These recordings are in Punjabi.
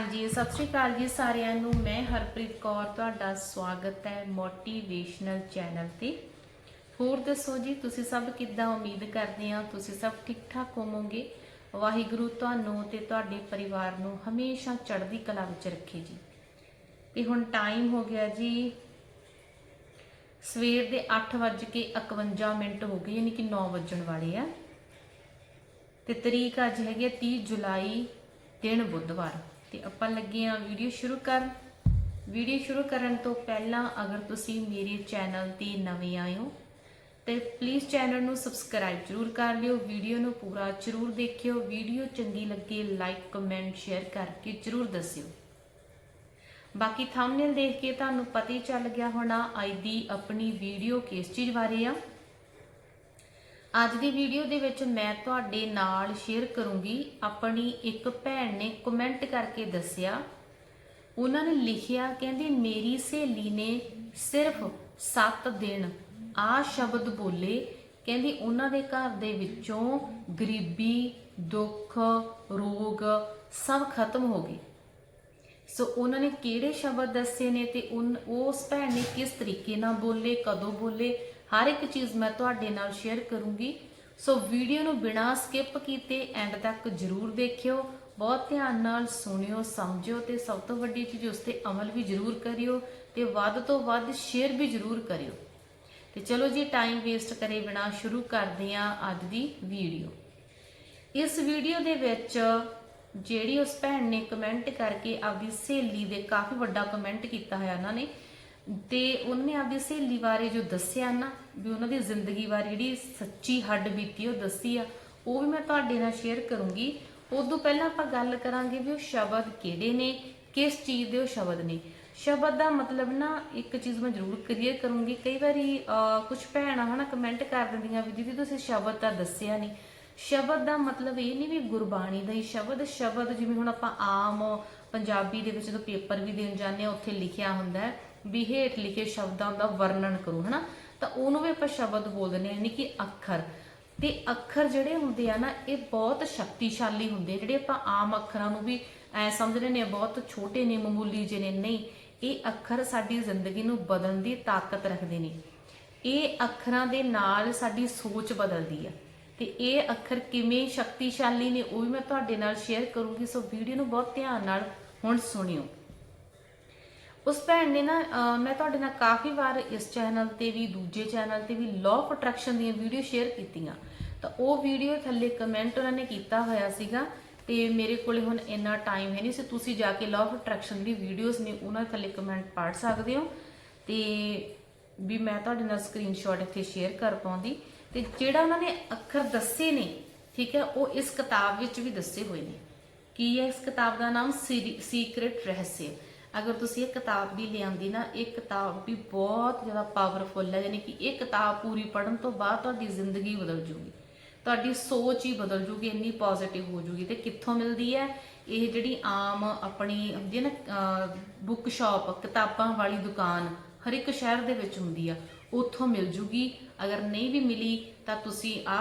ਹਾਂਜੀ, ਸਤਿ ਸ਼੍ਰੀ ਅਕਾਲ ਜੀ ਸਾਰਿਆਂ ਨੂੰ। ਮੈਂ ਹਰਪ੍ਰੀਤ ਕੌਰ, ਤੁਹਾਡਾ ਸਵਾਗਤ ਹੈ ਮੋਟੀਵੇਸ਼ਨਲ ਚੈਨਲ ਤੇ। ਹੋਰ ਦੱਸੋ ਜੀ, ਤੁਸੀਂ ਸਭ ਕਿੱਦਾਂ ਉਮੀਦ ਕਰਦੇ ਆ ਤੁਸੀਂ ਸਭ ਠੀਕ ਠਾਕ ਹੋਵੋਗੇ? ਵਾਹਿਗੁਰੂ ਤੁਹਾਨੂੰ ਤੇ ਤੁਹਾਡੇ ਪਰਿਵਾਰ ਨੂੰ ਹਮੇਸ਼ਾ ਚੜ੍ਹਦੀ ਕਲਾ ਵਿੱਚ ਰੱਖੇ ਜੀ। ਤੇ ਹੁਣ ਟਾਈਮ ਹੋ ਗਿਆ ਜੀ, ਸਵੇਰ ਦੇ 8:51 ਮਿੰਟ ਹੋ ਗਏ, ਯਾਨੀ ਕਿ 9 ਵੱਜਣ ਵਾਲੇ ਆ। ਤੇ ਤਰੀਕ ਅੱਜ ਹੈਗੀ ਹੈ 30 ਜੁਲਾਈ, ਦਿਨ ਬੁੱਧਵਾਰ। ਤੇ ਆਪਾਂ ਲੱਗੇ ਆ ਵੀਡੀਓ ਸ਼ੁਰੂ ਕਰਨ। ਵੀਡੀਓ ਸ਼ੁਰੂ ਕਰਨ ਤੋਂ ਪਹਿਲਾਂ ਅਗਰ ਤੁਸੀਂ ਮੇਰੇ ਚੈਨਲ ਤੇ ਨਵੇਂ ਆਏ ਹੋ, ਤੇ ਪਲੀਜ਼ ਚੈਨਲ ਨੂੰ ਸਬਸਕ੍ਰਾਈਬ ਜਰੂਰ ਕਰ ਲਿਓ, ਵੀਡੀਓ ਨੂੰ ਪੂਰਾ ਜਰੂਰ ਦੇਖਿਓ, ਵੀਡੀਓ ਚੰਗੀ ਲੱਗੇ ਲਾਈਕ ਕਮੈਂਟ ਸ਼ੇਅਰ ਕਰਕੇ ਜਰੂਰ ਦੱਸਿਓ। ਬਾਕੀ ਥੰਬਨੇਲ ਦੇਖ ਕੇ ਤੁਹਾਨੂੰ ਪਤਾ ਹੀ ਚੱਲ ਗਿਆ ਹੋਣਾ, ਅੱਜ ਦੀ ਆਪਣੀ ਵੀਡੀਓ ਕਿਸ ਚੀਜ਼ ਬਾਰੇ ਆ। ਅੱਜ ਦੀ ਵੀਡੀਓ ਦੇ ਵਿੱਚ ਮੈਂ ਤੁਹਾਡੇ ਨਾਲ ਸ਼ੇਅਰ ਕਰੂੰਗੀ। ਆਪਣੀ ਇੱਕ ਭੈਣ ਨੇ ਕਮੈਂਟ ਕਰਕੇ ਦੱਸਿਆ। ਉਹਨਾਂ ਨੇ ਲਿਖਿਆ, ਕਹਿੰਦੀ, ਮੇਰੀ ਸਹੇਲੀ ਨੇ ਸਿਰਫ 7 ਦਿਨ ਆ ਸ਼ਬਦ ਬੋਲੇ। ਕਹਿੰਦੀ, ਉਹਨਾਂ ਦੇ ਘਰ ਦੇ ਵਿੱਚੋਂ ਗਰੀਬੀ, ਦੁੱਖ, ਰੋਗ ਸਭ ਖਤਮ ਹੋ ਗਏ। ਸੋ ਉਹਨਾਂ ਨੇ ਕਿਹੜੇ ਸ਼ਬਦ ਦੱਸੇ ਨੇ ਤੇ ਉਨ- ਉਸ ਭੈਣ ਨੇ ਕਿਸ ਤਰੀਕੇ ਨਾਲ ਬੋਲੇ, ਕਦੋਂ ਬੋਲੇ? ਹਰ ਇੱਕ ਚੀਜ਼ ਮੈਂ ਤੁਹਾਡੇ ਨਾਲ ਸ਼ੇਅਰ ਕਰੂੰਗੀ। ਸੋ ਵੀਡੀਓ ਨੂੰ ਬਿਨਾਂ ਸਕਿਪ ਕੀਤੇ ਐਂਡ ਤੱਕ ਜਰੂਰ ਦੇਖਿਓ। ਬਹੁਤ ਧਿਆਨ ਨਾਲ ਸੁਣਿਓ, ਸਮਝਿਓ ਤੇ ਸਭ ਤੋਂ ਵੱਡੀ ਚੀਜ਼ ਉਸ ਤੇ ਅਮਲ ਵੀ ਜਰੂਰ ਕਰਿਓ ਤੇ ਵੱਧ ਤੋਂ ਵੱਧ ਸ਼ੇਅਰ ਵੀ ਜਰੂਰ ਕਰਿਓ। ਤੇ ਚਲੋ ਜੀ ਟਾਈਮ ਵੇਸਟ ਕਰੇ ਬਿਨਾਂ ਸ਼ੁਰੂ ਕਰਦੇ ਹਾਂ ਅੱਜ ਦੀ ਵੀਡੀਓ ਇਸ ਵੀਡੀਓ ਦੇ ਵਿੱਚ ਜਿਹੜੀ ਉਸ ਭੈਣ ਨੇ ਕਮੈਂਟ ਕਰਕੇ ਆਪਦੀ ਸਹੇਲੀ ਦੇ ਕਾਫੀ ਵੱਡਾ ਕਮੈਂਟ ਕੀਤਾ ਹੋਇਆ ਉਹਨਾਂ ਨੇ। ਤੇ ਉਹਨੇ ਆਪਦੀ ਸਹੇਲੀ ਬਾਰੇ ਜੋ ਦੱਸਿਆ ਨਾ, ਵੀ ਉਹਨਾਂ ਦੀ ਜ਼ਿੰਦਗੀ ਬਾਰੇ ਜਿਹੜੀ ਸੱਚੀ ਹੱਡ ਬੀਤੀ ਉਹ ਦੱਸੀ ਆ, ਉਹ ਵੀ ਮੈਂ ਤੁਹਾਡੇ ਨਾਲ ਸ਼ੇਅਰ ਕਰੂੰਗੀ। ਉਦੋਂ ਪਹਿਲਾਂ ਆਪਾਂ ਗੱਲ ਕਰਾਂਗੇ ਵੀ ਉਹ ਸ਼ਬਦ ਕਿਹੜੇ ਨੇ, ਕਿਸ ਚੀਜ਼ ਦੇ ਉਹ ਸ਼ਬਦ ਨੇ। ਸ਼ਬਦ ਦਾ ਮਤਲਬ ਨਾ ਇੱਕ ਚੀਜ਼ ਮੈਂ ਜ਼ਰੂਰ ਕਲੀਅਰ ਕਰੂੰਗੀ। ਕਈ ਵਾਰੀ ਕੁਝ ਭੈਣਾਂ ਹਨਾ ਕਮੈਂਟ ਕਰ ਦਿੰਦੀਆਂ ਵੀ ਦੀਦੀ ਤੁਸੀਂ ਸ਼ਬਦ ਤਾਂ ਦੱਸਿਆ ਨਹੀਂ ਸ਼ਬਦ ਦਾ ਮਤਲਬ ਇਹ ਨਹੀਂ ਵੀ ਗੁਰਬਾਣੀ ਦਾ ਹੀ ਸ਼ਬਦ। ਸ਼ਬਦ ਜਿਵੇਂ ਹੁਣ ਆਪਾਂ ਆਮ ਪੰਜਾਬੀ ਦੇ ਵਿੱਚ ਜਦੋਂ ਪੇਪਰ ਵੀ ਦੇਣ ਜਾਂਦੇ ਆ ਉੱਥੇ ਲਿਖਿਆ ਹੁੰਦਾ ਹੈ। ਵੀ ਹੇਠ ਲਿਖੇ ਸ਼ਬਦਾਂ ਦਾ ਵਰਣਨ ਕਰੋ, ਹਨਾ? ਤਾਂ ਉਹਨੂੰ ਵੀ ਆਪਾਂ ਸ਼ਬਦ ਬੋਲ ਦਿੰਦੇ ਹਾਂ, ਯਾਨੀ ਕਿ ਅੱਖਰ। ਤੇ ਅੱਖਰ ਜਿਹੜੇ ਹੁੰਦੇ ਆ ਨਾ, ਇਹ ਬਹੁਤ ਸ਼ਕਤੀਸ਼ਾਲੀ ਹੁੰਦੇ ਜਿਹੜੇ ਆਪਾਂ ਆਮ ਅੱਖਰਾਂ ਨੂੰ ਵੀ ਐ ਸਮਝਦੇ ਨੇ, ਬਹੁਤ ਛੋਟੇ ਨੇ, ਮਾਮੂਲੀ ਜਿਹੇ ਨੇ, ਨਹੀਂ। ਇਹ ਅੱਖਰ ਸਾਡੀ ਜ਼ਿੰਦਗੀ ਨੂੰ ਬਦਲਣ ਦੀ ਤਾਕਤ ਰੱਖਦੇ ਨੇ। ਇਹ ਅੱਖਰਾਂ ਦੇ ਨਾਲ ਸਾਡੀ ਸੋਚ ਬਦਲਦੀ ਆ। ਤੇ ਇਹ ਅੱਖਰ ਕਿਵੇਂ ਸ਼ਕਤੀਸ਼ਾਲੀ ਨੇ, ਉਹ ਵੀ ਮੈਂ ਤੁਹਾਡੇ ਨਾਲ ਸ਼ੇਅਰ ਕਰੂੰਗੀ। ਸੋ ਵੀਡੀਓ ਨੂੰ ਬਹੁਤ ਧਿਆਨ ਨਾਲ ਹੁਣ ਸੁਣਿਓ। ਉਸ ਭੈਣ ਨੇ ਨਾ ਮੈਂ ਤੁਹਾਡੇ ਨਾਲ ਕਾਫੀ ਵਾਰ ਇਸ ਚੈਨਲ ਤੇ ਵੀ, ਦੂਜੇ ਚੈਨਲ ਤੇ ਵੀ ਲਾਅ ਆਫ ਅਟਰੈਕਸ਼ਨ ਦੀਆਂ ਵੀਡੀਓ ਸ਼ੇਅਰ ਕੀਤੀਆਂ। ਤਾਂ ਉਹ ਵੀਡੀਓ ਥੱਲੇ ਕਮੈਂਟ ਉਹਨਾਂ ਨੇ ਕੀਤਾ ਹੋਇਆ ਸੀਗਾ ਤੇ ਮੇਰੇ ਕੋਲੇ ਹੁਣ ਇੰਨਾ ਟਾਈਮ ਹੈ ਨਹੀਂ ਸੀ। ਤੁਸੀਂ ਜਾ ਕੇ ਲਾਅ ਆਫ ਅਟਰੈਕਸ਼ਨ ਦੀ ਵੀਡੀਓਜ਼ ਨੇ ਉਹਨਾਂ ਥੱਲੇ ਕਮੈਂਟ ਪੜ੍ਹ ਸਕਦੇ ਹੋ। ਤੇ ਵੀ ਮੈਂ ਤੁਹਾਡੇ ਨਾਲ ਸਕਰੀਨਸ਼ਾਟ ਇੱਥੇ ਸ਼ੇਅਰ ਕਰ ਪਾਉਂਦੀ। ਤੇ ਜਿਹੜਾ ਉਹਨਾਂ ਨੇ ਅੱਖਰ ਦੱਸੇ ਨੇ, ਠੀਕ ਹੈ, ਉਹ ਇਸ ਕਿਤਾਬ ਵਿੱਚ ਵੀ ਦੱਸੇ ਹੋਏ ਨੇ। ਕੀ ਹੈ? ਇਸ ਕਿਤਾਬ ਦਾ ਨਾਮ ਸੀਕ੍ਰੀਟ ਰਹੱਸ ਅਗਰ ਤੁਸੀਂ ਇਹ ਕਿਤਾਬ ਵੀ ਲਿਆਂਦੀ ਨਾ, ਇਹ ਕਿਤਾਬ ਵੀ ਬਹੁਤ ਜ਼ਿਆਦਾ ਪਾਵਰਫੁਲ ਹੈ, ਯਾਨੀ ਕਿ ਇਹ ਕਿਤਾਬ ਪੂਰੀ ਪੜ੍ਹਨ ਤੋਂ ਬਾਅਦ ਤੁਹਾਡੀ ਜ਼ਿੰਦਗੀ ਬਦਲ ਜੂਗੀ। ਤੁਹਾਡੀ ਸੋਚ ਹੀ ਬਦਲ ਜੂਗੀ, ਇੰਨੀ ਪੋਜ਼ਿਟਿਵ ਹੋ ਜੂਗੀ ਤੇ ਕਿੱਥੋਂ ਮਿਲਦੀ ਹੈ? ਇਹ ਜਿਹੜੀ ਆਮ ਆਪਣੀ ਹੁੰਦੀ ਹੈ ਨਾ ਬੁੱਕ ਸ਼ਾਪ ਕਿਤਾਬਾਂ ਵਾਲੀ ਦੁਕਾਨ, ਹਰ ਇੱਕ ਸ਼ਹਿਰ ਦੇ ਵਿੱਚ ਹੁੰਦੀ ਆ, ਉੱਥੋਂ ਮਿਲ ਜੂਗੀ। ਅਗਰ ਨਹੀਂ ਵੀ ਮਿਲੀ, ਤਾਂ ਤੁਸੀਂ ਆ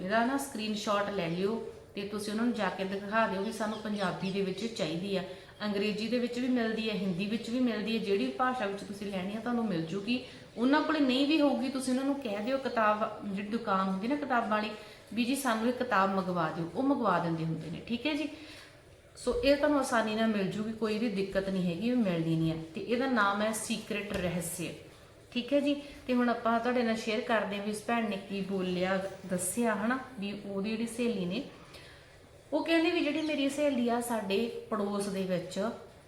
ਇਹਦਾ ਨਾ ਸਕਰੀਨਸ਼ਾਟ ਲੈ ਲਿਓ ਤੇ ਤੁਸੀਂ ਉਹਨਾਂ ਨੂੰ ਜਾ ਕੇ ਦਿਖਾ ਦਿਓ ਵੀ ਸਾਨੂੰ ਪੰਜਾਬੀ ਦੇ ਵਿੱਚ ਚਾਹੀਦੀ ਆ। ਅੰਗਰੇਜ਼ੀ ਦੇ ਵਿੱਚ ਵੀ ਮਿਲਦੀ ਹੈ, ਹਿੰਦੀ ਵਿੱਚ ਵੀ ਮਿਲਦੀ ਹੈ, ਜਿਹੜੀ ਭਾਸ਼ਾ ਵਿੱਚ ਤੁਸੀਂ ਲੈਣੀ ਆ ਤੁਹਾਨੂੰ ਮਿਲ ਜੂਗੀ। ਉਹਨਾਂ ਕੋਲੇ ਨਹੀਂ ਵੀ ਹੋਊਗੀ, ਤੁਸੀਂ ਉਹਨਾਂ ਨੂੰ ਕਹਿ ਦਿਓ ਕਿਤਾਬ, ਜਿਹੜੀ ਦੁਕਾਨ ਹੁੰਦੀ ਨਾ ਕਿਤਾਬਾਂ ਵਾਲੀ, ਵੀ ਜੀ ਸਾਨੂੰ ਇਹ ਕਿਤਾਬ ਮੰਗਵਾ ਦਿਓ, ਉਹ ਮੰਗਵਾ ਦਿੰਦੇ ਹੁੰਦੇ ਨੇ, ਠੀਕ ਹੈ ਜੀ? ਸੋ ਇਹ ਤੁਹਾਨੂੰ ਆਸਾਨੀ ਨਾਲ ਮਿਲ ਜੂਗੀ, ਕੋਈ ਵੀ ਦਿੱਕਤ ਨਹੀਂ ਹੈਗੀ, ਉਹ ਮਿਲਦੀ ਨਹੀਂ ਹੈ। ਤੇ ਇਹਦਾ ਨਾਮ ਹੈ ਸੀਕ੍ਰੀਟ ਰਹੱस्य ਠੀਕ ਹੈ ਜੀ? ਤੇ ਹੁਣ ਆਪਾਂ ਤੁਹਾਡੇ ਨਾਲ ਸ਼ੇਅਰ ਕਰਦੇ ਹਾਂ ਵੀ ਉਸ ਭੈਣ ਨੇ ਕੀ ਬੋਲਿਆ, ਦੱਸਿਆ, ਹਨਾ? ਵੀ ਉਹਦੀ ਜਿਹੜੀ ਸਹੇਲੀ ਨੇ ਉਹ ਕਹਿੰਦੀ ਵੀ ਜਿਹੜੀ ਮੇਰੀ ਸਹੇਲੀ ਆ ਸਾਡੇ ਪੜੋਸ ਦੇ ਵਿੱਚ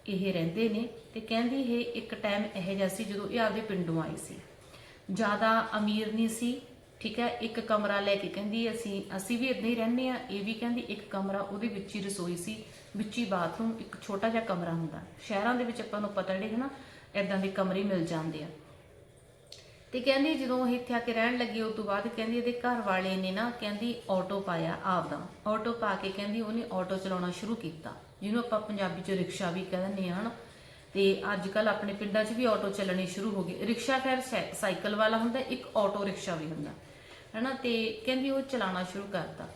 ਇਹ ਰਹਿੰਦੇ ਨੇ ਤੇ ਕਹਿੰਦੀ ਇਹ ਇੱਕ ਟਾਈਮ ਇਹੋ ਜਿਹਾ ਸੀ ਜਦੋਂ ਇਹ ਆਪਦੇ ਪਿੰਡੋਂ ਆਈ ਸੀ। ਜ਼ਿਆਦਾ ਅਮੀਰ ਨਹੀਂ ਸੀ, ਠੀਕ ਹੈ, ਇੱਕ ਕਮਰਾ ਲੈ ਕੇ ਕਹਿੰਦੀ ਅਸੀਂ ਅਸੀਂ ਵੀ ਇਦਾਂ ਹੀ ਰਹਿੰਦੇ ਆ ਇਹ ਵੀ ਕਹਿੰਦੀ ਇੱਕ ਕਮਰਾ ਉਹਦੇ ਵਿੱਚ ਹੀ ਰਸੋਈ ਸੀ, ਵਿੱਚ ਹੀ ਬਾਥਰੂਮ, ਇੱਕ ਛੋਟਾ ਜਿਹਾ ਕਮਰਾ ਹੁੰਦਾ। ਸ਼ਹਿਰਾਂ ਦੇ ਵਿੱਚ ਆਪਾਂ ਨੂੰ ਪਤਾ ਜਿਹੜੇ ਹਨਾ, ਇਦਾਂ ਦੇ ਕਮਰੇ ਮਿਲ ਜਾਂਦੇ ਆ। ਤੇ ਕਹਿੰਦੀ ਜਦੋਂ ਇਹ ਇੱਥੇ ਆ ਕੇ ਰਹਿਣ ਲੱਗੀ, ਉਸ ਤੋਂ ਬਾਅਦ ਕਹਿੰਦੀ ਇਹਦੇ ਘਰ ਵਾਲੇ ਨੇ ਨਾ ਕਹਿੰਦੀ ਆਟੋ ਪਾਇਆ ਆਪਦਾ। ਆਟੋ ਪਾ ਕੇ ਕਹਿੰਦੀ ਉਹਨੇ ਆਟੋ ਚਲਾਉਣਾ ਸ਼ੁਰੂ ਕੀਤਾ। ਜਿਹਨੂੰ ਆਪਾਂ ਪੰਜਾਬੀ ਚ ਰਿਕਸ਼ਾ ਵੀ ਕਹਿ ਦਿੰਦੇ ਹਾਂ ਹਨਾ। ਤੇ ਅੱਜ ਕੱਲ ਆਪਣੇ ਪਿੰਡਾਂ 'ਚ ਵੀ ਆਟੋ ਚੱਲਣੇ ਸ਼ੁਰੂ ਹੋ ਗਏ। ਰਿਕਸ਼ਾ ਖੈਰ ਸਾਈ- ਸਾਈਕਲ ਵਾਲਾ ਹੁੰਦਾ, ਇੱਕ ਆਟੋ ਰਿਕਸ਼ਾ ਵੀ ਹੁੰਦਾ। ਹਨਾ, ਤੇ ਕਹਿੰਦੀ ਉਹ ਚਲਾਉਣਾ ਸ਼ੁਰੂ ਕਰਤਾ।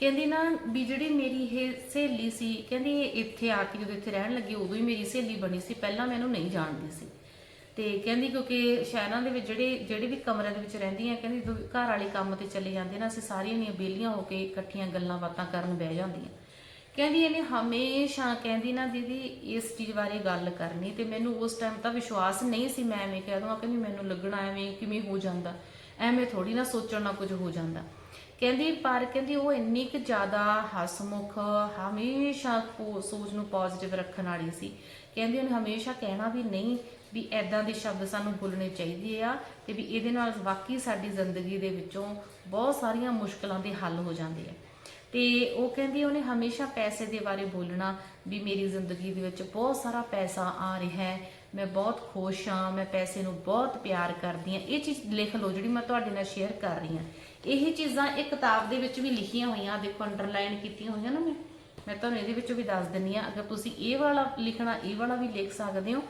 ਕਹਿੰਦੀ ਨਾ ਵੀ ਜਿਹੜੀ ਮੇਰੀ ਇਹ ਸਹੇਲੀ ਸੀ, ਕਹਿੰਦੀ ਇਹ ਇੱਥੇ ਆ ਕੇ ਜਦੋਂ ਇੱਥੇ ਰਹਿਣ ਲੱਗੀ, ਉਦੋਂ ਹੀ ਮੇਰੀ ਸਹੇਲੀ ਬਣੀ ਸੀ। ਪਹਿਲਾਂ ਮੈਂ ਇਹਨੂੰ ਨਹੀਂ ਜਾਣਦੀ ਸੀ। ਤੇ ਕਹਿੰਦੀ ਕਿਉਂਕਿ ਸ਼ਹਿਰਾਂ ਦੇ ਵਿੱਚ ਜਿਹੜੇ ਜਿਹੜੇ ਵੀ ਕਮਰਿਆਂ ਦੇ ਵਿੱਚ ਰਹਿੰਦੀਆਂ ਕਹਿੰਦੀ ਜਦੋਂ ਘਰ ਵਾਲੇ ਕੰਮ ਤੇ ਚਲੇ ਜਾਂਦੇ ਨਾ, ਅਸੀਂ ਸਾਰੀਆਂ ਨੀਆਂ ਬੇਲੀਆਂ ਹੋ ਕੇ ਇਕੱਠੀਆਂ ਗੱਲਾਂ ਬਾਤਾਂ ਕਰਨ ਬਹਿ ਜਾਂਦੀਆਂ। ਕਹਿੰਦੀ ਇਹਨੇ ਹਮੇਸ਼ਾ ਕਹਿੰਦੀ ਨਾ, ਦੀਦੀ, ਇਸ ਚੀਜ਼ ਬਾਰੇ ਗੱਲ ਕਰਨੀ। ਤੇ ਮੈਨੂੰ ਉਸ ਟਾਈਮ ਤਾਂ ਵਿਸ਼ਵਾਸ ਨਹੀਂ ਸੀ, ਮੈਂ ਐਵੇਂ ਕਹਿ ਦਵਾਂ ਕਹਿੰਦੀ ਮੈਨੂੰ ਲੱਗਣਾ ਐਵੇਂ ਕਿਵੇਂ ਹੋ ਜਾਂਦਾ। ਐਵੇਂ ਥੋੜੀ ਨਾ ਸੋਚਣ ਨਾਲ ਕੁਝ ਹੋ ਜਾਂਦਾ। ਕਹਿੰਦੀ, ਪਰ ਕਹਿੰਦੀ ਉਹ ਇੰਨੀ ਕੁ ਜ਼ਿਆਦਾ ਹਸਮੁਖ, ਹਮੇਸ਼ਾ ਸੋਚ ਨੂੰ ਪੋਜ਼ਿਟਿਵ ਰੱਖਣ ਵਾਲੀ ਸੀ। ਕਹਿੰਦੀ ਉਹਨੇ ਹਮੇਸ਼ਾ ਕਹਿਣਾ ਵੀ ਨਹੀਂ ਵੀ ਐਦਾਂ ਦੇ ਸ਼ਬਦ ਸਾਨੂੰ ਬੋਲਣੇ ਚਾਹੀਦੇ ਆ ਤੇ ਵੀ ਇਹਦੇ ਨਾਲ ਵਾਕਈ ਸਾਡੀ ਜ਼ਿੰਦਗੀ ਦੇ ਵਿੱਚੋਂ ਬਹੁਤ ਸਾਰੀਆਂ ਮੁਸ਼ਕਲਾਂ ਦੇ ਹੱਲ ਹੋ ਜਾਂਦੇ ਆ। ਤੇ ਉਹ ਕਹਿੰਦੀ ਉਹਨੇ ਹਮੇਸ਼ਾ ਪੈਸੇ ਦੇ ਬਾਰੇ ਬੋਲਣਾ ਵੀ ਮੇਰੀ ਜ਼ਿੰਦਗੀ ਦੇ ਵਿੱਚ ਬਹੁਤ ਸਾਰਾ ਪੈਸਾ ਆ ਰਿਹਾ ਹੈ, ਮੈਂ ਬਹੁਤ ਖੁਸ਼ ਹਾਂ, ਮੈਂ ਪੈਸੇ ਨੂੰ ਬਹੁਤ ਪਿਆਰ ਕਰਦੀ ਹਾਂ। ਇਹ ਚੀਜ਼ ਲਿਖ ਲਓ ਜਿਹੜੀ ਮੈਂ ਤੁਹਾਡੇ ਨਾਲ ਸ਼ੇਅਰ ਕਰ ਰਹੀ ਹਾਂ। ਇਹ ਚੀਜ਼ਾਂ ਇਹ ਕਿਤਾਬ ਦੇ ਵਿੱਚ ਵੀ ਲਿਖੀਆਂ ਹੋਈਆਂ, ਦੇਖੋ ਅੰਡਰਲਾਈਨ ਕੀਤੀਆਂ ਹੋਈਆਂ ਨਾ ਮੈਂ। ਮੈਂ ਤੁਹਾਨੂੰ ਇਹਦੇ ਵਿੱਚੋਂ ਵੀ ਦੱਸ ਦਿੰਨੀ ਆ ਅਗਰ ਤੁਸੀਂ ਇਹ ਵਾਲਾ ਲਿਖਣਾ, ਇਹ ਵਾਲਾ ਵੀ ਲਿਖ ਸਕਦੇ ਹੋ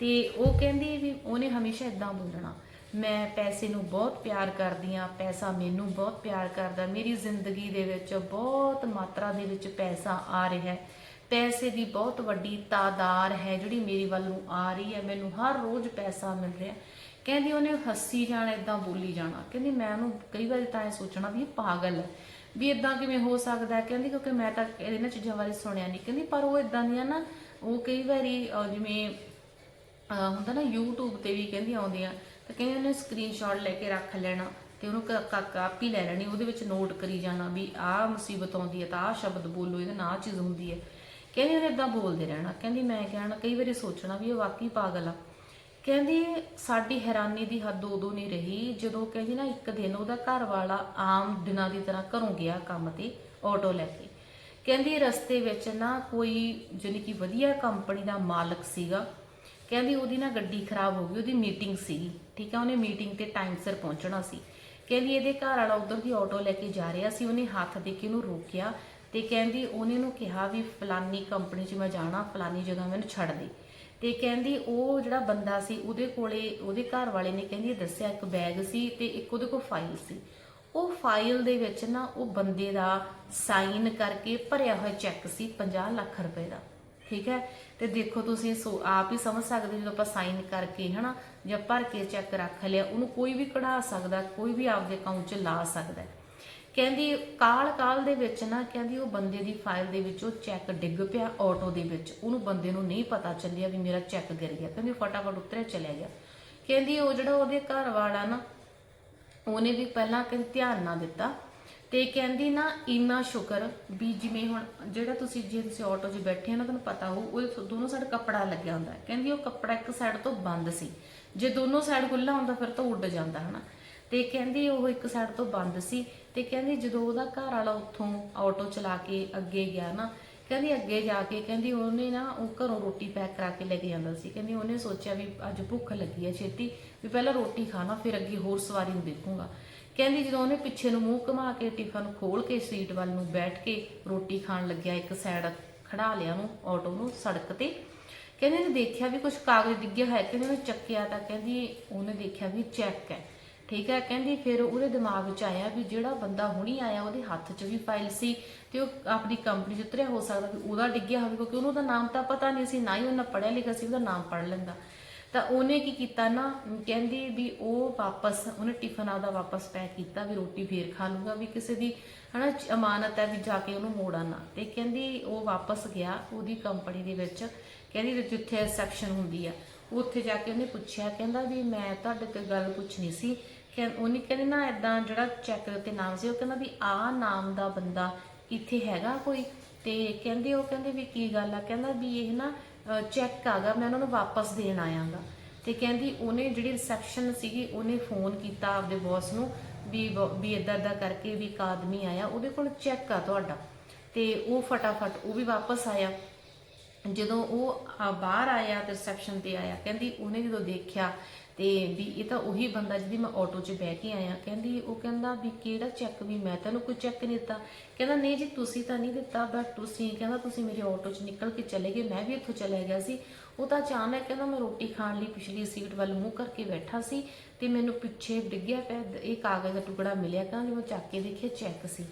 ਤੇ ਉਹ ਕਹਿੰਦੀ ਵੀ ਉਹਨੇ ਹਮੇਸ਼ਾ ਇਦਾਂ ਬੋਲਣਾ, ਮੈਂ ਪੈਸੇ ਨੂੰ ਬਹੁਤ ਪਿਆਰ ਕਰਦੀ ਆ ਪੈਸਾ ਮੈਨੂੰ ਬਹੁਤ ਪਿਆਰ ਕਰਦਾ, ਮੇਰੀ ਜ਼ਿੰਦਗੀ ਦੇ ਵਿੱਚ ਬਹੁਤ ਮਾਤਰਾ ਦੇ ਵਿੱਚ ਪੈਸਾ ਆ ਰਿਹਾ ਹੈ, ਪੈਸੇ ਦੀ ਬਹੁਤ ਵੱਡੀ ਤਾਦਾਰ ਹੈ ਜਿਹੜੀ ਮੇਰੀ ਵੱਲ ਨੂੰ ਆ ਰਹੀ ਹੈ, ਮੈਨੂੰ ਹਰ ਰੋਜ਼ ਪੈਸਾ ਮਿਲ ਰਿਹਾ ਕਹਿੰਦੀ ਉਹਨੇ ਹੱਸੀ ਜਾਣਾ ਇਦਾਂ ਬੋਲੀ ਜਾਣਾ, ਕਹਿੰਦੀ ਮੈਂ ਉਹਨੂੰ ਕਈ ਵਾਰੀ ਤਾਂ ਇਹ ਸੋਚਣਾ ਵੀ ਇਹ ਪਾਗਲ ਹੈ, ਵੀ ਇਦਾਂ ਕਿਵੇਂ ਹੋ ਸਕਦਾ ਕਹਿੰਦੀ ਕਿਉਂਕਿ ਮੈਂ ਤਾਂ ਇਹਨਾਂ ਚੀਜ਼ਾਂ ਬਾਰੇ ਸੁਣਿਆ ਨਹੀਂ ਕਹਿੰਦੀ ਪਰ ਉਹ ਇਦਾਂ ਦੀਆਂ ਨਾ, ਉਹ ਕਈ ਵਾਰੀ ਜਿਵੇਂ ਹੁੰਦਾ ਨਾ YouTube ਤੇ ਵੀ ਕਹਿੰਦੀ ਆਉਂਦੀਆਂ, ਤਾਂ ਕਹਿੰਦੇ ਉਹਨੇ ਸਕਰੀਨਸ਼ਾਟ ਲੈ ਕੇ ਰੱਖ ਲੈਣਾ ਤੇ ਉਹਨੂੰ ਕ- ਕਾਪੀ ਲੈ ਲੈਣੀ, ਉਹਦੇ ਵਿੱਚ ਨੋਟ ਕਰੀ ਜਾਣਾ ਵੀ ਆਹ ਮੁਸੀਬਤ ਆਉਂਦੀ ਹੈ ਤਾਂ ਆਹ ਸ਼ਬਦ ਬੋਲੋ, ਇਹਦੇ ਨਾਲ ਆਹ ਚੀਜ਼ ਹੁੰਦੀ ਹੈ। ਕਹਿੰਦੀ ਉਹਨੇ ਇਦਾਂ ਬੋਲਦੇ ਰਹਿਣਾ, ਕਹਿੰਦੀ ਮੈਂ ਕਹਿਣਾ, ਕਈ ਵਾਰੀ ਸੋਚਣਾ ਵੀ ਇਹ ਵਾਕਈ ਪਾਗਲ ਆ। ਕਹਿੰਦੀ ਸਾਡੀ ਹੈਰਾਨੀ ਦੀ ਹੱਦ ਉਦੋਂ ਨਹੀਂ ਰਹੀ ਜਦੋਂ ਕਹਿੰਦੀ ਨਾ ਇੱਕ ਦਿਨ ਉਹਦਾ ਘਰ ਵਾਲਾ ਆਮ ਦਿਨਾਂ ਦੀ ਤਰ੍ਹਾਂ ਘਰੋਂ ਗਿਆ ਕੰਮ ਤੇ ਆਟੋ ਲੈ ਕੇ। ਕਹਿੰਦੀ ਰਸਤੇ ਵਿੱਚ ਨਾ ਕੋਈ ਜਾਣੀ ਕਿ ਵਧੀਆ ਕੰਪਨੀ ਦਾ ਮਾਲਕ ਸੀਗਾ ਕਹਿੰਦੀ ਉਹਦੀ ਨਾ ਗੱਡੀ ਖਰਾਬ ਹੋ ਗਈ, ਉਹਦੀ ਮੀਟਿੰਗ ਸੀ ਠੀਕ ਹੈ, ਉਹਨੇ ਮੀਟਿੰਗ ਤੇ ਟਾਈਮ ਸਿਰ ਪਹੁੰਚਣਾ ਸੀ। ਕਹਿੰਦੀ ਇਹਦੇ ਘਰ ਵਾਲਾ ਉਧਰ ਦੀ ਆਟੋ ਲੈ ਕੇ ਜਾ ਰਿਹਾ ਸੀ, ਉਹਨੇ ਹੱਥ ਦੇ ਕੇ ਉਹਨੂੰ ਰੋਕਿਆ ਤੇ ਕਹਿੰਦੀ ਉਹਨੇ ਨੂੰ ਕਿਹਾ ਵੀ ਫਲਾਨੀ ਕੰਪਨੀ 'ਚ ਮੈਂ ਜਾਣਾ, ਫਲਾਨੀ ਜਗ੍ਹਾ ਮੈਨੂੰ ਛੱਡ ਦੇ। ਤੇ ਕਹਿੰਦੀ ਉਹ ਜਿਹੜਾ ਬੰਦਾ ਸੀ, ਉਹਦੇ ਕੋਲੇ, ਉਹਦੇ ਘਰ ਵਾਲੇ ਨੇ ਕਹਿੰਦੀ ਦੱਸਿਆ ਇੱਕ ਬੈਗ ਸੀ ਤੇ ਇੱਕ ਉਹਦੇ ਕੋਲ ਫਾਈਲ ਸੀ। ਉਹ ਫਾਈਲ ਦੇ ਵਿੱਚ ਨਾ ਉਹ ਬੰਦੇ ਦਾ ਸਾਈਨ ਕਰਕੇ ਭਰਿਆ ਹੋਇਆ ਚੈੱਕ ਸੀ 50 ਲੱਖ ਰੁਪਏ ਦਾ। ਠੀਕ ਹੈ? ਤੇ ਦੇਖੋ ਤੁਸੀਂ ਸੋ, ਆਪ ਹੀ ਸਮਝ ਸਕਦੇ ਜਦੋਂ ਆਪਾਂ ਸਾਈਨ ਕਰਕੇ ਹਨਾ, ਜਾਂ ਭਰ ਕੇ ਚੈੱਕ ਰੱਖ ਲਿਆ, ਉਹਨੂੰ ਕੋਈ ਵੀ ਕਢਾ ਸਕਦਾ, ਕੋਈ ਵੀ ਆਪਦੇ ਅਕਾਊਂਟ 'ਚ ਲਾ ਸਕਦਾ ਕਹਿੰਦੀ ਕਾਲ ਕਾਲ ਦੇ ਵਿੱਚ ਨਾ, ਕਹਿੰਦੀ ਉਹ ਬੰਦੇ ਦੀ ਫਾਈਲ ਦੇ ਵਿੱਚ ਉਹ ਚੈੱਕ ਡਿੱਗ ਪਿਆ ਆਟੋ ਦੇ ਵਿੱਚ। ਉਹਨੂੰ ਬੰਦੇ ਨੂੰ ਨਹੀਂ ਪਤਾ ਚੱਲਿਆ ਵੀ ਮੇਰਾ ਚੈੱਕ ਗਿਰ ਗਿਆ, ਕਹਿੰਦੀ ਫਟਾਫਟ ਉੱਤਰਿਆ ਚਲਿਆ ਗਿਆ। ਕਹਿੰਦੀ ਉਹ ਜਿਹੜਾ ਉਹਦੇ ਘਰ ਵਾਲਾ ਨਾ, ਉਹਨੇ ਵੀ ਪਹਿਲਾਂ ਕਹਿੰਦੀ ਧਿਆਨ ਨਾ ਦਿੱਤਾ। ਤੇ ਕਹਿੰਦੀ ਨਾ, ਇੰਨਾ ਸ਼ੁਕਰ ਵੀ ਜਿਵੇਂ ਹੁਣ ਜਿਹੜਾ ਤੁਸੀਂ ਜੇ ਤੁਸੀਂ ਆਟੋ 'ਚ ਬੈਠੇ ਹੋ ਨਾ, ਤੁਹਾਨੂੰ ਪਤਾ ਹੋ ਉਹ ਦੋਨੋਂ ਸਾਈਡ ਕੱਪੜਾ ਲੱਗਿਆ ਹੁੰਦਾ। ਕਹਿੰਦੀ ਉਹ ਕੱਪੜਾ ਇੱਕ ਸਾਈਡ ਤੋਂ ਬੰਦ ਸੀ। ਜੇ ਦੋਨੋਂ ਸਾਈਡ ਖੁੱਲਾ ਹੁੰਦਾ, ਫਿਰ ਤਾਂ ਉੱਡ ਜਾਂਦਾ, ਹਨਾ। ਤੇ ਕਹਿੰਦੀ ਉਹ ਇੱਕ ਸਾਈਡ ਤੋਂ ਬੰਦ ਸੀ। ਤੇ ਕਹਿੰਦੀ ਜਦੋਂ ਉਹਦਾ ਘਰ ਵਾਲਾ ਉੱਥੋਂ ਆਟੋ ਚਲਾ ਕੇ ਅੱਗੇ ਗਿਆ ਨਾ, ਕਹਿੰਦੀ ਅੱਗੇ ਜਾ ਕੇ, ਕਹਿੰਦੀ ਉਹਨੇ ਨਾ ਉਹ ਘਰੋਂ ਰੋਟੀ ਪੈਕ ਕਰਾ ਕੇ ਲੈ ਕੇ ਜਾਂਦਾ ਸੀ। ਕਹਿੰਦੀ ਉਹਨੇ ਸੋਚਿਆ ਵੀ ਅੱਜ ਭੁੱਖ ਲੱਗੀ ਹੈ ਛੇਤੀ, ਵੀ ਪਹਿਲਾਂ ਰੋਟੀ ਖਾਣਾ ਫਿਰ ਅੱਗੇ ਹੋਰ ਸਵਾਰੀ ਨੂੰ ਦੇਖੂੰਗਾ। ਕਹਿੰਦੀ ਜਦੋਂ ਉਹਨੇ ਪਿੱਛੇ ਨੂੰ ਮੂੰਹ ਘੁਮਾ ਕੇ ਟਿਫਨ ਖੋਲ ਕੇ ਸੀਟ ਵੱਲ ਨੂੰ ਬੈਠ ਕੇ ਰੋਟੀ ਖਾਣ ਲੱਗਿਆ, ਇੱਕ ਸਾਈਡ ਖੜਾ ਲਿਆ ਨੂੰ ਆਟੋ ਨੂੰ ਸੜਕ ਤੇ। ਕਹਿੰਦੀ ਨੇ ਦੇਖਿਆ ਵੀ ਕੁਝ ਕਾਗਜ਼ ਡਿੱਗੇ ਹੋਏ ਕਹਿੰਦੀ ਉਹਨੇ ਚੱਕਿਆ ਤਾਂ ਕਹਿੰਦੀ ਉਹਨੇ ਦੇਖਿਆ ਵੀ ਚੈੱਕ ਹੈ। ਠੀਕ ਹੈ, ਕਹਿੰਦੀ ਫਿਰ ਉਹਦੇ ਦਿਮਾਗ ਵਿੱਚ ਆਇਆ ਵੀ ਜਿਹੜਾ ਬੰਦਾ ਹੁਣੀ ਆਇਆ, ਉਹਦੇ ਹੱਥ 'ਚ ਵੀ ਫਾਈਲ ਸੀ ਤੇ ਉਹ ਆਪਣੀ ਕੰਪਨੀ 'ਚ ਉਤਰਿਆ, ਹੋ ਸਕਦਾ ਵੀ ਉਹਦਾ ਡਿੱਗਿਆ ਹੋਵੇ, ਕਿਉਂਕਿ ਉਹਨੂੰ ਤਾਂ ਨਾਮ ਤਾਂ ਪਤਾ ਨਹੀਂ ਸੀ, ਨਾ ਹੀ ਉਹਨਾਂ ਪੜਿਆ ਲਿਖਿਆ ਸੀ, ਉਹਦਾ ਨਾਮ ਪੜ ਲੈਂਦਾ। ਤਾਂ ਉਹਨੇ ਕੀ ਕੀਤਾ ਨਾ ਕਹਿੰਦੀ ਵੀ ਉਹ ਵਾਪਸ, ਉਹਨੇ ਟਿਫਨ ਆਪਦਾ ਵਾਪਸ ਪੈਕ ਕੀਤਾ ਵੀ ਰੋਟੀ ਫੇਰ ਖਾ ਲੂਗਾ ਵੀ ਕਿਸੇ ਦੀ, ਹਨਾ, ਚ- ਅਮਾਨਤ ਹੈ ਵੀ ਜਾ ਕੇ ਉਹਨੂੰ ਮੋੜਾ ਨਾ। ਤੇ ਕਹਿੰਦੀ ਉਹ ਵਾਪਸ ਗਿਆ ਉਹਦੀ ਕੰਪਨੀ ਦੇ ਵਿੱਚ, ਕਹਿੰਦੀ ਜਿੱਥੇ ਸੈਕਸ਼ਨ ਹੁੰਦੀ ਆ। ਉੱਥੇ ਜਾ ਕੇ ਉਹਨੇ ਪੁੱਛਿਆ, ਕਹਿੰਦਾ ਵੀ ਮੈਂ ਤੁਹਾਡੇ ਤੋਂ ਗੱਲ ਪੁੱਛਣੀ ਸੀ। ਕਿ ਉਹਨੇ ਕਹਿੰਦੀ ਨਾ ਇਦਾਂ ਜਿਹੜਾ ਚੈੱਕ ਦੇ ਉੱਤੇ ਨਾਮ ਸੀ, ਉਹ ਕਹਿੰਦਾ ਵੀ ਆਹ ਨਾਮ ਦਾ ਬੰਦਾ ਇੱਥੇ ਹੈਗਾ ਕੋਈ। ਤੇ ਕਹਿੰਦੇ ਉਹ ਕਹਿੰਦੇ ਵੀ ਕੀ ਗੱਲ ਆ? ਕਹਿੰਦਾ ਵੀ ਇਹ ਨਾ ਚੈੱਕ ਆਗਾ ਮੈਂ ਉਹਨਾਂ ਨੂੰ ਵਾਪਸ ਦੇਣ ਆਇਆਗਾ। ਤੇ ਕਹਿੰਦੀ ਉਹਨੇ ਜਿਹੜੀ ਰਿਸੈਪਸ਼ਨ ਸੀਗੀ, ਉਹਨੇ ਫੋਨ ਕੀਤਾ ਆਪਦੇ ਬੌਸ ਨੂੰ ਵੀ ਬ- ਵੀ ਇਦਾਂ ਦਾ ਕਰਕੇ ਵੀ ਇੱਕ ਆਦਮੀ ਆਇਆ, ਉਹਦੇ ਕੋਲ ਚੈੱਕ ਆ ਤੁਹਾਡਾ। ਤੇ ਉਹ ਫਟਾਫਟ, ਉਹ ਵੀ ਵਾਪਸ ਆਇਆ। ਜਦੋਂ ਉਹ ਬਾਹਰ ਆਇਆ ਤੇ ਰਿਸੈਪਸ਼ਨ ਤੇ ਆਇਆ, ਕਹਿੰਦੀ ਉਹਨੇ ਜਦੋਂ ਦੇਖਿਆ ਤੇ ਵੀ ਇਹ ਤਾਂ ਉਹੀ ਬੰਦਾ ਜਿਹਦੀ ਮੈਂ ਆਟੋ 'ਚ ਬਹਿ ਕੇ ਆਇਆ। ਕਹਿੰਦੀ, ਉਹ ਕਹਿੰਦਾ ਵੀ ਕਿਹੜਾ ਚੈੱਕ ਵੀ? ਮੈਂ ਤੈਨੂੰ ਕੋਈ ਚੈੱਕ ਨਹੀਂ ਦਿੱਤਾ। ਕਹਿੰਦਾ, ਨਹੀਂ ਜੀ, ਤੁਸੀਂ ਤਾਂ ਨਹੀਂ ਦਿੱਤਾ ਬਟ ਤੁਸੀਂ, ਕਹਿੰਦਾ, ਤੁਸੀਂ ਮੇਰੇ ਆਟੋ 'ਚ ਨਿਕਲ ਕੇ ਚਲੇ ਗਏ। ਮੈਂ ਵੀ ਇੱਥੋਂ ਚਲਾ ਗਿਆ ਸੀ। ਉਹ ਤਾਂ ਅਚਾਨਕ ਕਹਿੰਦਾ, ਮੈਂ ਰੋਟੀ ਖਾਣ ਲਈ ਪਿਛਲੀ ਸੀਟ ਵੱਲ ਮੂੰਹ ਕਰਕੇ ਬੈਠਾ ਸੀ ਤੇ ਮੈਨੂੰ ਪਿੱਛੇ ਡਿੱਗਿਆ ਪਿਆ। ਇਹ ਕਾਗਜ਼ ਦਾ ਟੁਕੜਾ ਮਿਲਿਆ, ਕਹਿੰਦਾ, ਜਦੋਂ ਮੈਂ ਚੱਕ ਕੇ ਦੇਖਿਆ ਚੈੱਕ ਸੀ।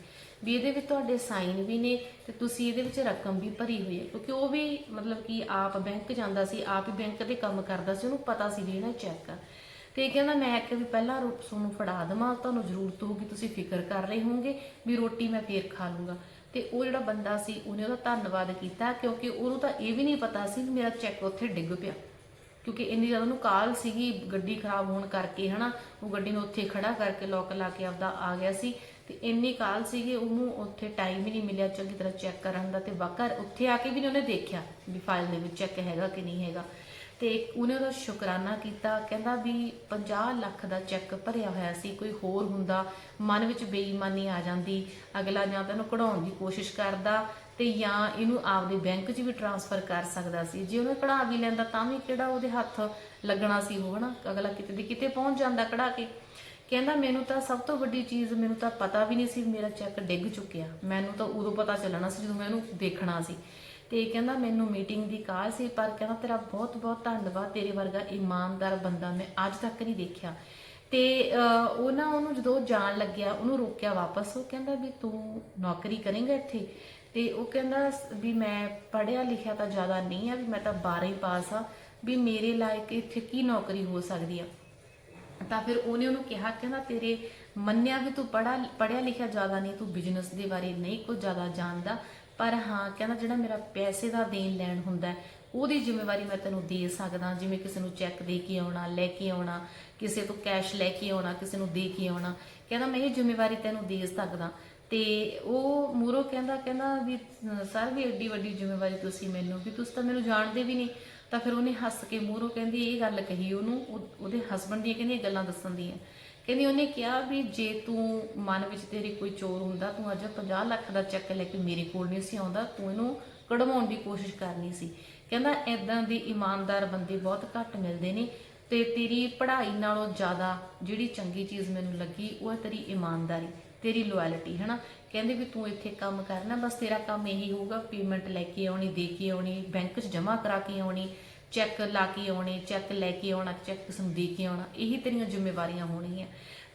ਵੀ ਇਹਦੇ ਵਿੱਚ ਤੁਹਾਡੇ ਸਾਈਨ ਵੀ ਨੇ ਤੇ ਤੁਸੀਂ ਇਹਦੇ ਵਿੱਚ ਰਕਮ ਵੀ ਭਰੀ ਹੋਈ ਹੈ। ਕਿਉਂਕਿ ਉਹ ਵੀ ਮਤਲਬ ਕਿ ਆਪ ਬੈਂਕ ਜਾਂਦਾ ਸੀ, ਆਪ ਹੀ ਬੈਂਕ ਦੇ ਕੰਮ ਕਰਦਾ ਸੀ, ਉਹਨੂੰ ਪਤਾ ਸੀ ਵੀ ਇਹਦਾ ਚੈੱਕ ਆ। ਤੇ ਕਹਿੰਦਾ, ਮੈਂ ਕਿ ਵੀ ਪਹਿਲਾਂ ਰੋ- ਤੁਹਾਨੂੰ ਫੜਾ ਦੇਵਾਂ, ਤੁਹਾਨੂੰ ਜ਼ਰੂਰਤ ਹੋਊਗੀ, ਤੁਸੀਂ ਫਿਕਰ ਕਰ ਰਹੇ ਹੋਵੋਗੇ ਵੀ ਰੋਟੀ ਮੈਂ ਫੇਰ ਖਾ ਲੂੰਗਾ। ਤੇ ਉਹ ਜਿਹੜਾ ਬੰਦਾ ਸੀ, ਉਹਨੇ ਉਹਦਾ ਧੰਨਵਾਦ ਕੀਤਾ, ਕਿਉਂਕਿ ਉਹਨੂੰ ਤਾਂ ਇਹ ਵੀ ਨਹੀਂ ਪਤਾ ਸੀ ਵੀ ਮੇਰਾ ਚੈੱਕ ਉੱਥੇ ਡਿੱਗ ਪਿਆ। ਕਿਉਂਕਿ ਇੰਨੀ ਜ਼ਿਆਦਾ ਉਹਨੂੰ ਕਾਲ ਸੀਗੀ, ਗੱਡੀ ਖਰਾਬ ਹੋਣ ਕਰਕੇ ਹਨਾ, ਉਹ ਗੱਡੀ ਨੂੰ ਉੱਥੇ ਖੜਾ ਕਰਕੇ ਲੋਕ ਲਾ ਕੇ ਆਪਦਾ ਆ ਗਿਆ ਸੀ। ਤੇ ਇੰਨੀ ਕਾਲ ਸੀਗੀ, ਉਹਨੂੰ ਉੱਥੇ ਟਾਈਮ ਹੀ ਨਹੀਂ ਮਿਲਿਆ ਚੰਗੀ ਤਰ੍ਹਾਂ ਚੈੱਕ ਕਰਨ ਦਾ ਤੇ ਵਾਕਰ ਉੱਥੇ ਆ ਕੇ ਵੀ ਉਹਨੇ ਦੇਖਿਆ ਵੀ ਫਾਈਲ ਦੇ ਵਿੱਚ ਚੈੱਕ ਹੈਗਾ ਕਿ ਨਹੀਂ ਹੈਗਾ। ਤੇ ਉਹਨੇ ਉਹਦਾ ਸ਼ੁਕਰਾਨਾ ਕੀਤਾ, ਕਹਿੰਦਾ ਵੀ 50 ਲੱਖ ਦਾ ਚੈੱਕ ਭਰਿਆ ਹੋਇਆ ਸੀ, ਕੋਈ ਹੋਰ ਹੁੰਦਾ, ਮਨ ਵਿੱਚ ਬੇਈਮਾਨੀ ਆ ਜਾਂਦੀ, ਅਗਲਾ ਜਾਂ ਤਾਂ ਉਹਨੂੰ ਕਢਾਉਣ ਦੀ ਕੋਸ਼ਿਸ਼ ਕਰਦਾ ਤੇ ਜਾਂ ਇਹਨੂੰ ਆਪਦੇ ਬੈਂਕ 'ਚ ਵੀ ਟ੍ਰਾਂਸਫਰ ਕਰ ਸਕਦਾ ਸੀ। ਜੇ ਉਹਨੇ ਕਢਾ ਵੀ ਲੈਂਦਾ ਤਾਂ ਵੀ ਕਿਹੜਾ ਉਹਦੇ ਹੱਥ ਲੱਗਣਾ ਸੀ, ਉਹ ਹਨਾ, ਅਗਲਾ ਕਿਤੇ ਦੀ ਕਿਤੇ ਪਹੁੰਚ ਜਾਂਦਾ ਕਢਾ ਕੇ। ਕਹਿੰਦਾ ਮੈਨੂੰ ਤਾਂ ਸਭ ਤੋਂ ਵੱਡੀ ਚੀਜ਼ ਮੈਨੂੰ ਤਾਂ ਪਤਾ ਵੀ ਨਹੀਂ ਸੀ, ਮੇਰਾ ਚੈੱਕ ਡਿੱਗ ਚੁੱਕਿਆ। ਮੈਨੂੰ ਤਾਂ ਉਦੋਂ ਪਤਾ ਚੱਲਣਾ ਸੀ ਜਦੋਂ ਮੈਂ ਉਹਨੂੰ ਦੇਖਣਾ ਸੀ। ਤੇ ਕਹਿੰਦਾ ਮੈਨੂੰ ਮੀਟਿੰਗ ਦੀ ਕਾਲ ਸੀ, ਪਰ ਕਹਿੰਦਾ ਤੇਰਾ ਬਹੁਤ ਬਹੁਤ ਧੰਨਵਾਦ, ਤੇਰੇ ਵਰਗਾ ਇਮਾਨਦਾਰ ਬੰਦਾ ਮੈਂ ਅੱਜ ਤੱਕ ਨਹੀਂ ਦੇਖਿਆ। ਤੇ ਉਹ ਨਾ ਉਹਨੂੰ ਜਦੋਂ ਜਾਣ ਲੱਗਿਆ, ਉਹਨੂੰ ਰੋਕਿਆ ਵਾਪਸ, ਉਹ ਕਹਿੰਦਾ ਵੀ ਤੂੰ ਨੌਕਰੀ ਕਰੇਂਗਾ ਇੱਥੇ। ਤੇ ਉਹ ਕਹਿੰਦਾ ਵੀ ਮੈਂ ਪੜਿਆ ਲਿਖਿਆ ਤਾਂ ਜ਼ਿਆਦਾ ਨਹੀਂ ਆ, ਵੀ ਮੈਂ ਤਾਂ 12 ਪਾਸ ਆ, ਵੀ ਮੇਰੇ ਲਾਇਕ ਇੱਥੇ ਕੀ ਨੌਕਰੀ ਹੋ ਸਕਦੀ ਆ? ਤਾਂ ਫਿਰ ਉਹਨੇ ਉਹਨੂੰ ਕਿਹਾ, ਕਹਿੰਦਾ ਤੇਰੇ ਮੰਨਿਆ ਵੀ ਤੂੰ ਪੜਾ ਪੜਿਆ ਲਿਖਿਆ ਜ਼ਿਆਦਾ ਨਹੀਂ, ਤੂੰ ਬਿਜ਼ਨਸ ਦੇ ਬਾਰੇ ਨਹੀਂ ਕੁਝ ਜ਼ਿਆਦਾ ਜਾਣਦਾ। ਪਰ ਹਾਂ, ਕਹਿੰਦਾ ਜਿਹੜਾ ਮੇਰਾ ਪੈਸੇ ਦਾ ਦੇਣ ਲੈਣ ਹੁੰਦਾ, ਉਹਦੀ ਜ਼ਿੰਮੇਵਾਰੀ ਮੈਂ ਤੈਨੂੰ ਦੇ ਸਕਦਾ, ਜਿਵੇਂ ਕਿਸੇ ਨੂੰ ਚੈੱਕ ਦੇ ਕੇ ਆਉਣਾ, ਲੈ ਕੇ ਆਉਣਾ, ਕਿਸੇ ਤੋਂ ਕੈਸ਼ ਲੈ ਕੇ ਆਉਣਾ, ਕਿਸੇ ਨੂੰ ਦੇ ਕੇ ਆਉਣਾ। ਕਹਿੰਦਾ ਮੈਂ ਇਹ ਜ਼ਿੰਮੇਵਾਰੀ ਤੈਨੂੰ ਦੇ ਸਕਦਾ। ਤੇ ਉਹ ਮੂਰੋ ਕਹਿੰਦਾ ਕਹਿੰਦਾ ਵੀ ਸਰ ਵੀ ਐਡੀ ਵੱਡੀ ਜ਼ਿੰਮੇਵਾਰੀ ਤੁਸੀਂ ਮੈਨੂੰ, ਵੀ ਤੁਸੀਂ ਤਾਂ ਮੈਨੂੰ ਜਾਣਦੇ ਵੀ ਨਹੀਂ। ਤਾਂ ਫਿਰ ਉਹਨੇ ਹੱਸ ਕੇ ਮੂਰੋ ਕਹਿੰਦੀ, ਇਹ ਗੱਲ ਕਹੀ ਉਹਨੂੰ ਉਹਦੇ ਹਸਬੰਡ ਦੀਆਂ ਕਹਿੰਦੀਆਂ ਗੱਲਾਂ ਦੱਸਣ ਦੀਆਂ? ਕਹਿੰਦੀ, ਉਹਨੇ ਕਿਹਾ ਵੀ ਜੇ ਤੂੰ ਮਨ ਵਿੱਚ ਤੇਰੀ ਕੋਈ ਚੋਰ ਹੁੰਦਾ, ਤੂੰ ਅੱਜ 50 ਲੱਖ ਦਾ ਚੈੱਕ ਲੈ ਕੇ ਮੇਰੇ ਕੋਲ ਨਹੀਂ ਸੀ ਆਉਂਦਾ, ਤੂੰ ਇਹਨੂੰ ਕਢਵਾਉਣ ਦੀ ਕੋਸ਼ਿਸ਼ ਕਰਨੀ ਸੀ। ਕਹਿੰਦਾ ਐਦਾਂ ਦੇ ਇਮਾਨਦਾਰ ਬੰਦੇ ਬਹੁਤ ਘੱਟ ਮਿਲਦੇ ਨੇ ਤੇ ਤੇਰੀ ਪੜ੍ਹਾਈ ਨਾਲੋਂ ਜ਼ਿਆਦਾ ਜਿਹੜੀ ਚੰਗੀ ਚੀਜ਼ ਮੈਨੂੰ ਲੱਗੀ, ਉਹ ਹੈ ਤੇਰੀ ਇਮਾਨਦਾਰੀ, ਤੇਰੀ ਲੋਇਲਟੀ ਹਨਾ? ਕਹਿੰਦੇ ਵੀ ਤੂੰ ਇੱਥੇ ਕੰਮ ਕਰਨਾ ਬਸ ਤੇਰਾ ਕੰਮ ਇਹੀ ਹੋਊਗਾ ਪੇਮੈਂਟ ਲੈ ਕੇ ਆਉਣੀ, ਦੇ ਕੇ ਆਉਣੀ ਬੈਂਕ 'ਚ ਜਮ੍ਹਾਂ ਕਰਾ ਕੇ ਆਉਣੀ ਚੈੱਕ ਲਾ ਕੇ ਆਉਣੇ ਚੈੱਕ ਲੈ ਕੇ ਆਉਣਾ ਚੈੱਕ ਕਿਸ ਦੇ ਕੇ ਆਉਣਾ, ਇਹੀ ਤੇਰੀਆਂ ਜ਼ਿੰਮੇਵਾਰੀਆਂ ਹੋਣਗੀਆਂ।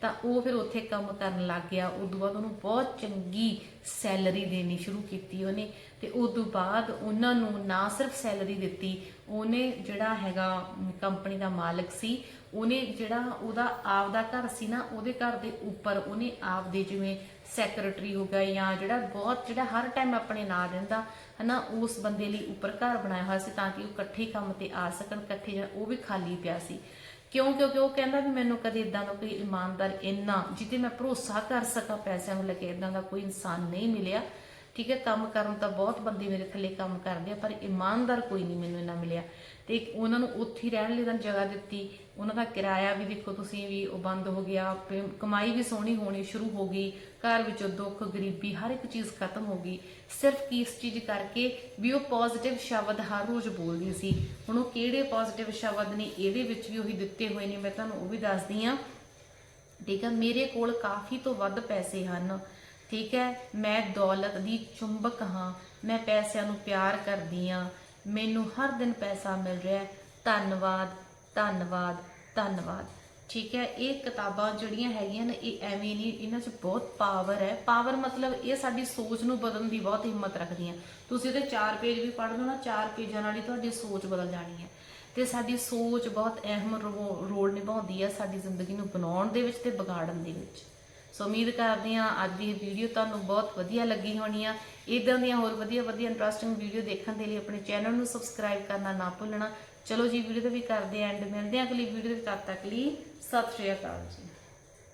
ਤਾਂ ਉਹ ਫਿਰ ਉੱਥੇ ਕੰਮ ਕਰਨ ਲੱਗ ਗਿਆ ਉਦੋਂ ਬਾਅਦ ਉਹਨੂੰ ਬਹੁਤ ਚੰਗੀ ਸੈਲਰੀ ਦੇਣੀ ਸ਼ੁਰੂ ਕੀਤੀ ਉਹਨੇ ਤੇ ਉਦੋਂ ਬਾਅਦ ਉਹਨਾਂ ਨੂੰ ਨਾ ਸਿਰਫ ਸੈਲਰੀ ਦਿੱਤੀ, ਉਹਨੇ ਜਿਹੜਾ ਹੈਗਾ ਕੰਪਨੀ ਦਾ ਮਾਲਕ ਸੀ, ਉਹਨੇ ਜਿਹੜਾ ਉਹਦਾ ਆਪਦਾ ਘਰ ਸੀ ਨਾ, ਉਹਦੇ ਘਰ ਦੇ ਉੱਪਰ ਉਹਨੇ ਆਪਦੇ ਜਿਵੇਂ ਸੈਕਟਰੀ ਹੋ ਗਿਆ ਜਾਂ ਜਿਹੜਾ ਬਹੁਤ, ਜਿਹੜਾ ਹਰ ਟਾਈਮ ਆਪਣੇ ਨਾਲ ਰਹਿੰਦਾ ਹਨਾ, ਉਸ ਬੰਦੇ ਲਈ ਉੱਪਰ ਘਰ ਬਣਾਇਆ ਹੋਇਆ ਸੀ ਤਾਂ ਕਿ ਉਹ ਇਕੱਠੇ ਕੰਮ ਤੇ ਆ ਸਕਣ, ਇਕੱਠੇ ਜਾ- ਉਹ ਵੀ ਖਾਲੀ ਪਿਆ ਸੀ। ਕਿਉਂ? ਕਿਉਂਕਿ ਉਹ ਕਹਿੰਦਾ ਵੀ ਮੈਨੂੰ ਕਦੇ ਇਦਾਂ ਦਾ ਕੋਈ ਇਮਾਨਦਾਰ ਇੰਨਾ, ਜਿੱਤੇ ਮੈਂ ਭਰੋਸਾ ਕਰ ਸਕਾਂ ਪੈਸਿਆਂ ਨੂੰ ਲੈ ਕੇ ਇਦਾਂ ਦਾ ਕੋਈ ਇਨਸਾਨ ਨਹੀਂ ਮਿਲਿਆ। ਠੀਕ ਹੈ, ਕੰਮ ਕਰਨ ਤਾਂ ਬਹੁਤ ਬੰਦੇ ਮੇਰੇ ਥੱਲੇ ਕੰਮ ਕਰਦੇ ਆ, ਪਰ ਇਮਾਨਦਾਰ ਕੋਈ ਨਹੀਂ ਮੈਨੂੰ ਇੰਨਾ ਮਿਲਿਆ। ਤੇ ਉਹਨਾਂ ਨੂੰ ਉੱਥੇ ਹੀ ਰਹਿਣ ਲਈ ਤਾਂ ਜਗ੍ਹਾ ਦਿੱਤੀ। ਉਹਨਾਂ ਦਾ ਕਿਰਾਇਆ ਵੀ ਦੇਖੋ ਤੁਸੀਂ ਵੀ ਉਹ ਬੰਦ ਹੋ ਗਿਆ ਕਮਾਈ ਵੀ ਸੋਹਣੀ ਹੋਣੀ ਸ਼ੁਰੂ ਹੋ ਗਈ, ਘਰ ਵਿੱਚੋਂ ਦੁੱਖ, ਗਰੀਬੀ ਹਰ ਇੱਕ ਚੀਜ਼ ਖਤਮ ਹੋ ਗਈ। ਸਿਰਫ ਕੀ ਇਸ ਚੀਜ਼ ਕਰਕੇ ਵੀ ਉਹ ਪੋਜ਼ਿਟਿਵ ਸ਼ਬਦ ਹਰ ਰੋਜ਼ ਬੋਲਦੀ ਸੀ। ਹੁਣ ਉਹ ਕਿਹੜੇ ਪੋਜ਼ਿਟਿਵ ਸ਼ਬਦ ਨੇ, ਇਹਦੇ ਵਿੱਚ ਵੀ ਉਹੀ ਦਿੱਤੇ ਹੋਏ ਨੇ, ਮੈਂ ਤੁਹਾਨੂੰ ਉਹ ਵੀ ਦੱਸਦੀ ਆ ਠੀਕ ਹੈ, ਮੇਰੇ ਕੋਲ ਕਾਫੀ ਤੋਂ ਵੱਧ ਪੈਸੇ ਹਨ। ਠੀਕ ਹੈ, ਮੈਂ ਦੌਲਤ ਦੀ ਚੁੰਬਕ ਹਾਂ, ਮੈਂ ਪੈਸਿਆਂ ਨੂੰ ਪਿਆਰ ਕਰਦੀ ਆ ਮੈਨੂੰ ਹਰ ਦਿਨ ਪੈਸਾ ਮਿਲ ਰਿਹਾ ਧੰਨਵਾਦ। ਧੰਨਵਾਦ ਧੰਨਵਾਦ। ਠੀਕ ਹੈ, ਇਹ ਕਿਤਾਬਾਂ ਜਿਹੜੀਆਂ ਹੈਗੀਆਂ ਨੇ, ਇਹ ਐਵੇਂ ਨਹੀਂ, ਇਹਨਾਂ 'ਚ ਬਹੁਤ ਪਾਵਰ ਹੈ। ਪਾਵਰ ਮਤਲਬ ਇਹ ਸਾਡੀ ਸੋਚ ਨੂੰ ਬਦਲਣ ਦੀ ਬਹੁਤ ਹਿੰਮਤ ਰੱਖਦੀਆਂ ਤੁਸੀਂ ਇਹਦੇ 4 ਪੇਜ ਵੀ ਪੜ੍ਹ ਲਓ ਨਾ 4 ਪੇਜਾਂ ਨਾਲ ਹੀ ਤੁਹਾਡੀ ਸੋਚ ਬਦਲ ਜਾਣੀ ਹੈ। ਤੇ ਸਾਡੀ ਸੋਚ ਬਹੁਤ ਅਹਿਮ ਰੋ- ਰੋਲ ਨਿਭਾਉਂਦੀ ਹੈ ਸਾਡੀ ਜ਼ਿੰਦਗੀ ਨੂੰ ਬਣਾਉਣ ਦੇ ਵਿੱਚ ਤੇ ਵਿਗਾੜਨ ਦੇ ਵਿੱਚ। ਸੋ ਉਮੀਦ ਕਰਦੇ ਹਾਂ ਅੱਜ ਦੀ ਵੀਡੀਓ ਤੁਹਾਨੂੰ ਬਹੁਤ ਵਧੀਆ ਲੱਗੀ ਹੋਣੀ ਆ। ਇਦਾਂ ਦੀਆਂ ਹੋਰ ਵਧੀਆ ਵਧੀਆ ਇੰਟਰਸਟਿੰਗ ਵੀਡੀਓ ਦੇਖਣ ਦੇ ਲਈ ਆਪਣੇ ਚੈਨਲ ਨੂੰ ਸਬਸਕ੍ਰਾਈਬ ਕਰਨਾ ਨਾ ਭੁੱਲਣਾ। ਚਲੋ ਜੀ, ਵੀਡੀਓ ਤੇ ਵੀ ਕਰਦੇ ਐਂਡ ਮਿਲਦੇ ਹਾਂ ਅਗਲੀ ਵੀਡੀਓ ਦੇ ਤਦ ਤੱਕ ਲਈ ਸਤਿ ਸ਼੍ਰੀ ਅਕਾਲ ਜੀ।